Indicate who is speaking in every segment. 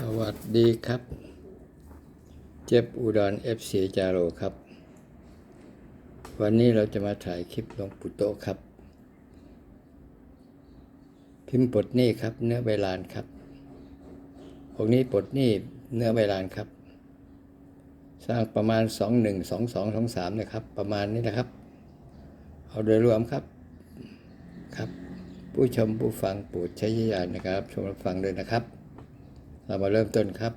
Speaker 1: สวัสดีครับ เจ็บอุดรเอฟซีจาโรครับ วันนี้เราจะมาถ่ายคลิปลงปู่โตครับ พิมพ์ปดนี้ครับ เนื้อใบลานครับองค์นี้ปดนี้เนื้อใบลานครับ สร้างประมาณสองหนึ่งสองสองสองสามนะครับ ประมาณนี้นะครับ เอาโดยรวมครับครับ ผู้ชมผู้ฟังโปรดใช้ญาณนะครับชมรับฟังด้วยนะครับ เรามาเริ่มต้นครับ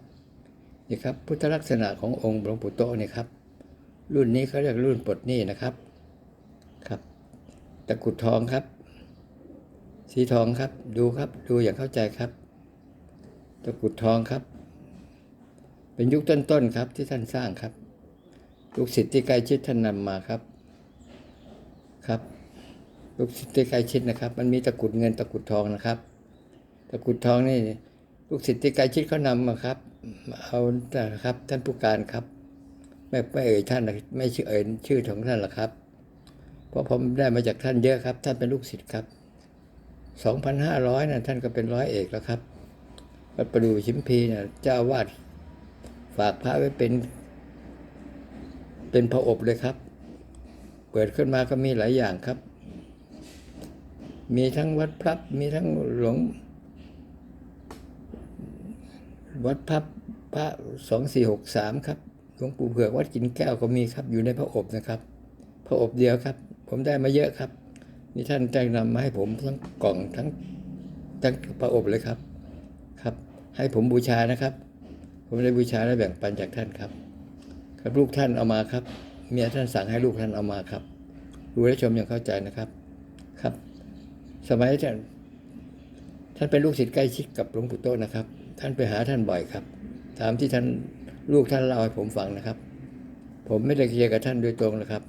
Speaker 1: นี่ครับพุทธลักษณะขององค์หลวงปู่โตนี่ครับ รุ่นนี้เขาเรียกรุ่นปลดหนี้นะครับครับ ตะกรุดทองครับ สีทองครับ ดูครับดูอย่างเข้าใจครับ ตะกรุดทองครับ เป็นยุคต้นๆครับที่ท่านสร้างครับลูกศิษย์ที่ใกล้ชิดท่านนำมาครับครับลูกศิษย์ที่ใกล้ชิดนะครับ มันมีตะกรุดเงินตะกรุดทองนะครับ ตะกรุดทองนี่ ลูกศิษย์ที่ใกล้ชิดเขานำมาครับ เอาครับ ท่านผู้การครับ ไม่ไม่เอ่ยท่านนะไม่ชื่อเอ่ยชื่อของท่านหรอกครับ เพราะผมได้มาจากท่านเยอะครับ ท่านเป็นลูกศิษย์ครับ2,500นห้าร้อยนะท่านก็เป็นร้อยเอกแล้วครับวัดประดู่ชิมพีเนี่ยเจ้าอาวาดฝากพระไว้เป็น เป็นพระอบเลยครับ เปิดขึ้นมาก็มีหลายอย่างครับ มีทั้งวัดพลับมีทั้งหลวง วัดพับพระสองสี่หกสามครับหลวงปู่เผือกวัดกินแก้วก็มีครับอยู่ในพระอบนะครับ พระอบเดียวครับ ผมได้มาเยอะครับ นี่ท่านแจ้งนำมาให้ผมทั้งกล่องทั้งทั้งพระอบเลยครับครับ ให้ผมบูชานะครับ ผมได้บูชาและแบ่งปันจากท่านครับ ครับลูกท่านเอามาครับ เมียท่านสั่งให้ลูกท่านเอามาครับดูและชมอย่างเข้าใจนะครับครับ สมัยท่านท่านเป็นลูกศิษย์ใกล้ชิดกับหลวงปู่โตนะครับ ท่านไปหาท่านบ่อยครับ ตามที่ท่านลูกท่านเล่าให้ผมฟังนะครับ ผมไม่ได้เคลียร์กับท่านโดยตรงนะครับ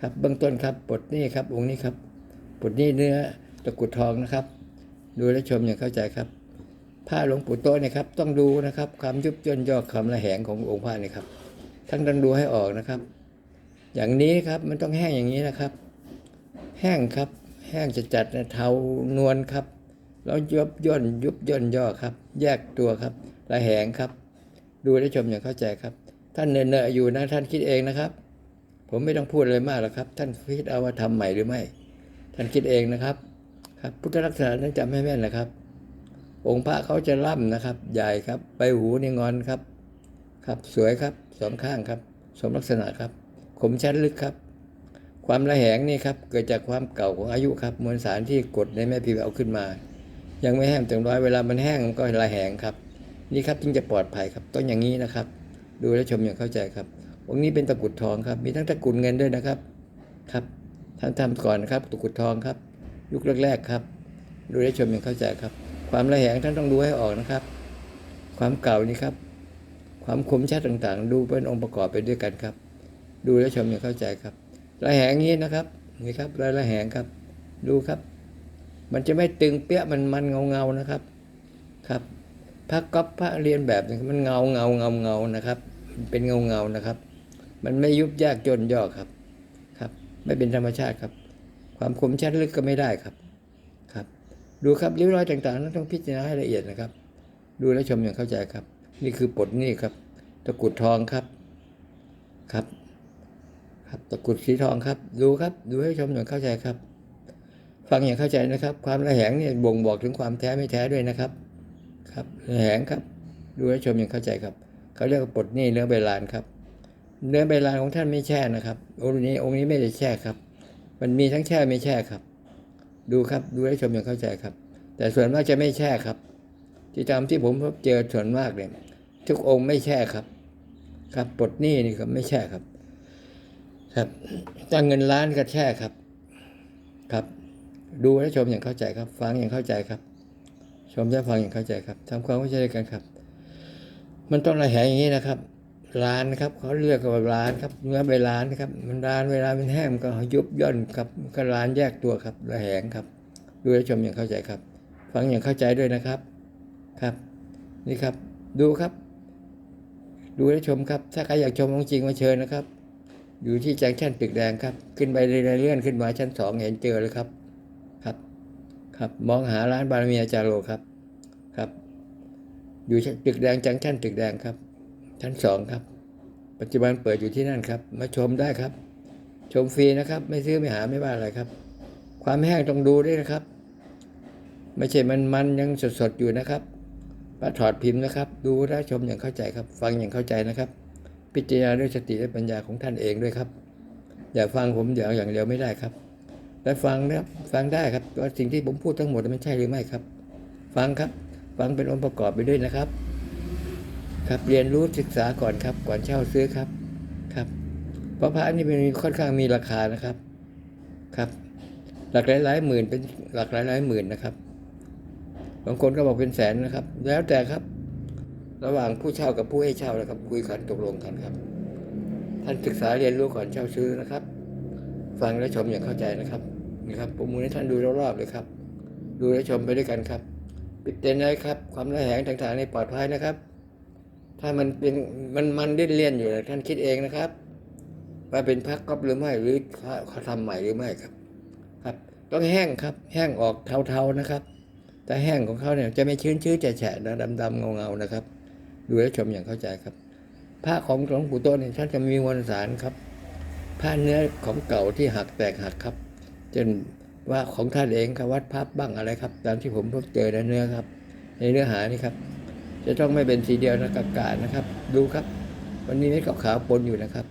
Speaker 1: ครับเบื้องต้นครับปลดนี้ครับ องค์นี้ครับปลดนี้เนื้อตะกุดทองนะครับ ดูและชมอย่างเข้าใจครับผ้าหลวงปู่โตเนี่ยครับ ต้องดูนะครับความยุบย่นย่อคำละแหงขององค์พระนี่ครับท่านต้องดูให้ออกนะครับ อย่างนี้ครับมันต้องแห้งอย่างนี้นะครับ แห้งครับ แห้งจะจัดนะเทานวลครับ แล้วยุบย่นยุบย่นย่อครับ แยกตัวครับระแหงครับ ดูและชมอย่างเข้าใจครับ ท่านเนินๆอยู่นะท่านคิดเองนะครับ ผมไม่ต้องพูดอะไรมากหรอกครับ ท่านคิดเอาว่าทำใหม่หรือไม่ ท่านคิดเองนะครับ ครับพุทธลักษณะนั้นจำให้แม่นนะครับ องค์พระเขาจะล่ำนะครับ ใหญ่ครับใบหูนี่งอนครับ ครับสวยครับสองข้างครับ สมลักษณะครับคมชัดลึกครับความระแหงนี่ครับเกิดจากความเก่าของอายุครับมวลสารที่กดในแม่พิมพ์เอาขึ้นมา ยังไม่แห้งเต็มร้อยเวลามันแห้งมันก็ระแหงครับ นี่ครับจึงจะปลอดภัยครับต้องอย่างนี้นะครับ ดูและชมอย่างเข้าใจครับองค์นี้เป็นตะกุดทองครับ มีทั้งตะกุดเงินด้วยนะครับครับท่านทำก่อนนะครับตะกุดทองครับ ยุคแรกๆครับ ดูและชมอย่างเข้าใจครับ ความระแหงท่านต้องดูให้ออกนะครับ ความเก่านี่ครับ ความคมชัดต่างๆ ดูเป็นองค์ประกอบไปด้วยกันครับ ดูและชมอย่างเข้าใจครับระแหงนี้นะครับนี่ครับรายระแหงครับ ดูครับ มันจะไม่ตึงเปี้ยมันมันเงาเงานะครับครับพระก๊อปพระเรียนแบบนี่มันเงาเงาเงาเงานะครับ เป็นเงาเงานะครับ มันไม่ยุบยากจนย่อครับครับ ไม่เป็นธรรมชาติครับ ความคมชัดลึกก็ไม่ได้ครับครับ ดูครับริ้วรอยต่างๆนั้นต้องพิจารณาให้ละเอียดนะครับ ดูและชมอย่างเข้าใจครับ นี่คือปดหนี่ครับ ตะกุดทองครับครับ ครับตะกุดสีทองครับ ดูครับ ดูให้ชมอย่างเข้าใจครับ ฟังอย่างเข้าใจนะครับ ความระแหงเนี่ยบ่งบอกถึงความแท้ไม่แท้ด้วยนะครับ ครับระแหงครับ ดูให้ชมอย่างเข้าใจครับ เขาเรียกว่าปลดหนี้เนื้อใบลานครับ เนื้อใบลานของท่านไม่แช่นะครับองค์นี้องค์นี้ไม่ได้แช่ครับ มันมีทั้งแช่ไม่แช่ครับ ดูครับดูให้ชมอย่างเข้าใจครับ แต่ส่วนมากจะไม่แช่ครับ ที่ตามที่ผมพบเจอส่วนมากเนี่ยทุกองค์ไม่แช่ครับ ครับปลดหนี้นี่ครับไม่แช่ครับ ครับตั้งเงินล้านก็แช่ครับ ครับ ดูและชมอย่างเข้าใจครับ ฟังอย่างเข้าใจครับ ชมและฟังอย่างเข้าใจครับทำความเข้าใจกันครับ มันต้องระแหงอย่างนี้นะครับ ร้านครับเขาเรียกว่าร้านครับเนื้อใบร้านครับ มันร้านเวลามันแห้งมันก็ยุบย่นครับก็ร้านแยกตัวครับระแหงครับ ดูและชมอย่างเข้าใจครับ ฟังอย่างเข้าใจด้วยนะครับครับ นี่ครับ ดูครับ ดูและชมครับ ถ้าใครอยากชมของจริงมาเชิญนะครับอยู่ที่แจงชั่นตึกแดงครับ ขึ้นไปเรื่อยๆขึ้นมาชั้นสองเห็นเจอเลยครับ ครับ มองหาร้านบารมีอาจารย์โลครับ ครับ อยู่ตึกแดงจังชั้นตึกแดงครับ ชั้นสองครับ ปัจจุบันเปิดอยู่ที่นั่นครับ มาชมได้ครับ ชมฟรีนะครับ ไม่ซื้อไม่หาไม่ว่าอะไรครับ ความแห้งต้องดูด้วยนะครับ ไม่ใช่มันมันยังสดๆอยู่นะครับมาถอดพิมพ์นะครับ ดูและชมอย่างเข้าใจครับ ฟังอย่างเข้าใจนะครับ พิจารณาด้วยสติและปัญญาของท่านเองด้วยครับ อย่าฟังผมเดี๋ยวอย่างเดียวไม่ได้ครับ แต่ฟังนะครับฟังได้ครับว่าสิ่งที่ผมพูดทั้งหมดมันใช่หรือไม่ครับ ฟังครับ ฟังเป็นองค์ประกอบไปด้วยนะครับ ครับเรียนรู้ศึกษาก่อนครับ ก่อนเช่าซื้อครับครับเพราะพระนี่เป็นค่อนข้างมีราคานะครับครับ หลักหลายๆหมื่นเป็นหลักหลายๆหมื่นนะครับบางคนก็บอกเป็นแสนนะครับ แล้วแต่ครับ ระหว่างผู้เช่ากับผู้ให้เช่านะครับ คุยกันตกลงกันครับ ท่านศึกษาเรียนรู้ก่อนเช่าซื้อนะครับ ฟังและชมอย่างเข้าใจนะครับ ครับผมมูลให้ท่านดูรอบๆเลยครับ ดูและชมไปด้วยกันครับ ปิดเต็นท์นะครับ ความระแหงต่างๆในปลอดภัยนะครับ ถ้ามันเป็นมันมันเลี่ยนเลี่ยนอยู่ท่านคิดเองนะครับว่าเป็นพักก๊อปหรือไม่หรือเขาเขาทำใหม่หรือไม่ครับ ครับ ต้องแห้งครับ แห้งออกเทาๆนะครับแต่แห้งของเขาเนี่ยจะไม่ชื้นชื้นแฉะๆนะดำๆเงาๆนะครับ ดูและชมอย่างเข้าใจครับผ้าของหลวงปู่โตเนี่ยท่านจะมีมวลสารครับผ้าเนื้อของเก่าที่หักแตกหักครับ จนว่าของท่านเองครับวัดพับบ้างอะไรครับ ตามที่ผมพบเจอในเนื้อครับ ในเนื้อหานี่ครับ จะต้องไม่เป็นสีเดียวนะกากานะครับ ดูครับ วันนี้เม็ดขาวๆปนอยู่นะครับ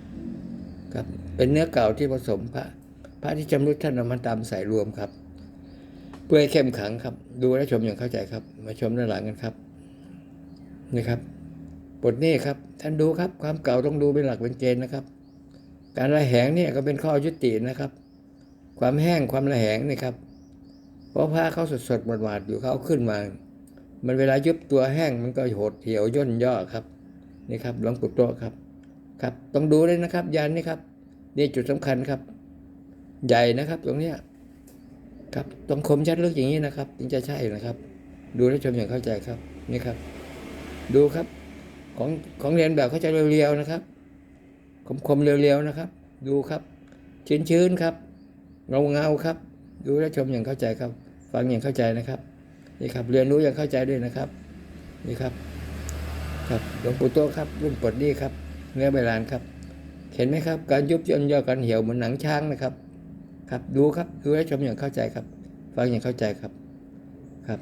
Speaker 1: ครับ เป็นเนื้อเก่าที่ผสมพระ พระที่จำรุดท่านเอามาตำใส่รวมครับ เพื่อให้เข้มขังครับ ดูและชมอย่างเข้าใจครับ มาชมด้านหลังกันครับ นี่ครับบทนี้ครับ ท่านดูครับ ความเก่าต้องดูเป็นหลักเป็นเกณฑ์นะครับ การระแหงเนี่ยก็เป็นข้อยุตินะครับ ความแห้งความระแหงนี่ครับเพราะผ้าเขาสดๆหมาดๆอยู่เขาขึ้นมา มันเวลายุบตัวแห้งมันก็หดเหี่ยวย่นย่อครับนี่ครับหลวงปู่โตครับ ครับ ต้องดูเลยนะครับยันนี่ครับ นี่จุดสำคัญครับ ใหญ่นะครับตรงเนี้ยครับต้องคมชัดลึกอย่างนี้นะครับถึงจะใช่นะครับ ดูและชมอย่างเข้าใจครับนี่ครับ ดูครับ ของของเรียนแบบเขาจะเรียวๆนะครับคมๆเรียวๆนะครับ ดูครับชื้นๆครับ เงาๆครับ ดูและชมอย่างเข้าใจครับ ฟังอย่างเข้าใจนะครับนี่ครับ เรียนรู้อย่างเข้าใจด้วยนะครับ นี่ครับ ครับหลวงปู่โตครับรุ่นปลดนี้ครับ เนื้อใบลานครับ เห็นไหมครับ การยุบย่นย่อการเหี่ยวเหมือนหนังช้างนะครับ ครับดูครับดูและชมอย่างเข้าใจครับ ฟังอย่างเข้าใจครับ ครับ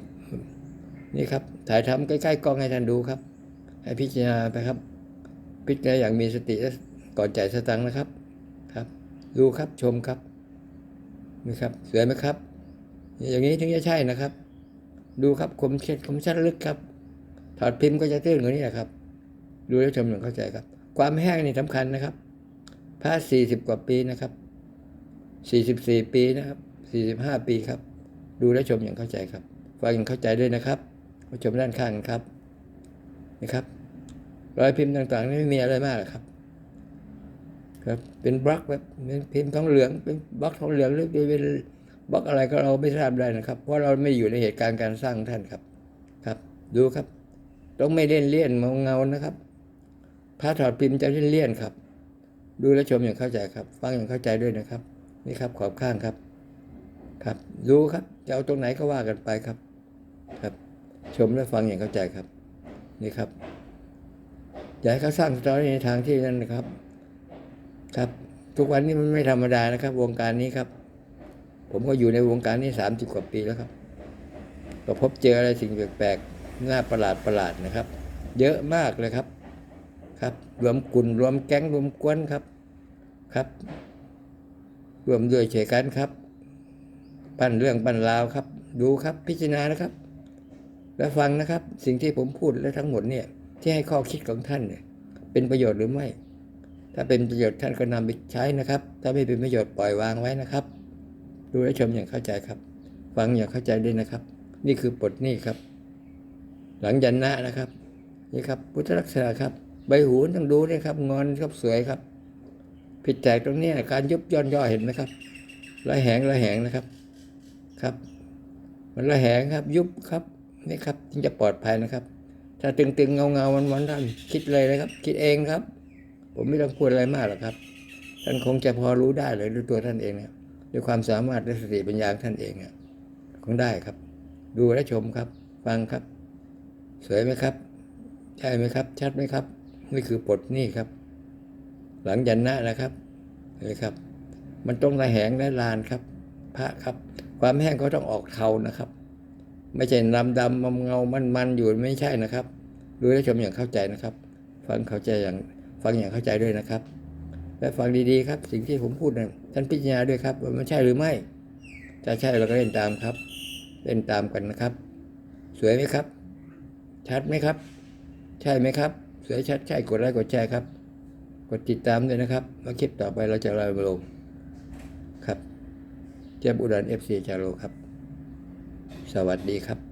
Speaker 1: นี่ครับ ถ่ายทำใกล้ๆกล้องให้ท่านดูครับ ให้พิจารณาไปครับ พิจารณาอย่างมีสติก่อนจ่ายสตังค์นะครับ ครับ ดูครับชมครับ นี่ครับสวยไหมครับ อย่างนี้ถึงจะใช่นะครับ ดูครับคมเช็ดคมชัดลึกครับถอดพิมพ์ก็จะตื้นกว่านี้แหละครับ ดูแล้วชมอย่างเข้าใจครับ ความแห้งนี่สำคัญนะครับผ้าสี่สิบกว่าปีนะครับสี่สิบสี่ปีนะครับสี่สิบห้าปีครับ ดูและชมอย่างเข้าใจครับฟังอย่างเข้าใจด้วยนะครับมาชมด้านข้างครับนะครับ รอยพิมพ์ต่างๆนี่ไม่มีอะไรมากหรอกครับ ครับเป็นบล็อกแบบเป็นพิมพ์ทองเหลืองเป็นบล็อกทองเหลืองหรือเป็นบล็อกอะไรก็เราไม่ทราบได้นะครับ เพราะเราไม่อยู่ในเหตุการณ์การสร้างท่านครับ ครับ ดูครับ ต้องไม่เล่นเลี่ยนเงาเงานะครับพระถอดพิมพ์จะเล่นเลี่ยนครับ ดูและชมอย่างเข้าใจครับ ฟังอย่างเข้าใจด้วยนะครับ นี่ครับขอบข้างครับ ครับ ดูครับจะเอาตรงไหนก็ว่ากันไปครับ ครับ ชมและฟังอย่างเข้าใจครับ นี่ครับอยากให้เขาสร้างสตอรี่ในทางที่นั่นนะครับ ครับ ทุกวันนี้มันไม่ธรรมดานะครับ วงการนี้ครับ ผมก็อยู่ในวงการนี้สามสิบกว่าปีแล้วครับ ก็พบเจออะไรสิ่งแปลกๆน่าประหลาดประหลาดนะครับ เยอะมากเลยครับ ครับ รวมกลุ่นรวมแก๊งรวมกวนครับครับรวมด้วยเฉยกันครับ ปั้นเรื่องปั้นราวครับ ดูครับพิจารณานะครับ และฟังนะครับ สิ่งที่ผมพูดและทั้งหมดเนี่ย ที่ให้ข้อคิดของท่านเนี่ยเป็นประโยชน์หรือไม่ ถ้าเป็นประโยชน์ท่านก็นำไปใช้นะครับ ถ้าไม่เป็นประโยชน์ปล่อยวางไว้นะครับ ดูและชมอย่างเข้าใจครับ ฟังอย่างเข้าใจด้วยนะครับ นี่คือบทนี้ครับ หลังยันนะนะครับ นี่ครับ พุทธลักษณะครับ ใบหูต้องดูด้วยครับ งอนครับสวยครับ ผิดแตกตรงนี้การยุบย่นย่อเห็นไหมครับระแหงระแหงนะครับครับ มันระแหงครับ ยุบครับนี่ครับจึงจะปลอดภัยนะครับ ถ้าตึงๆเงาเงาๆมันมันท่านคิดเลยนะครับ คิดเองครับ ผมไม่ต้องพูดอะไรมากหรอกครับ ท่านคงจะพอรู้ได้เลยด้วยตัวท่านเองนะครับด้วยความสามารถและสติปัญญาของท่านเองอะคงได้ครับ ดูและชมครับ ฟังครับ สวยไหมครับใช่ไหมครับ ชัดไหมครับนี่คือปลดนี่ครับ หลังยันนะนะครับเห็นไหมครับ มันต้องระแหงและลานครับ พระครับ ความแห้งก็ต้องออกเทานะครับ ไม่ใช่ดำดำมัเงามันมันอยู่ไม่ใช่นะครับ ดูและชมอย่างเข้าใจนะครับ ฟังเข้าใจอย่าง ฟังอย่างเข้าใจด้วยนะครับ และฟังดีๆครับ สิ่งที่ผมพูดนะท่านพิจารณาด้วยครับว่ามันใช่หรือไม่ถ้าใช่เราก็เล่นตามครับ เล่นตามกันนะครับ สวยไหมครับ ชัดไหมครับ ใช่ไหมครับ สวยชัดใช่กดไลค์กดแชร์ครับ กดติดตามด้วยนะครับแล้วคลิปต่อไปเราจะไลฟ์ลงครับเจ้าบุดันเอฟซีจาโรครับ สวัสดีครับ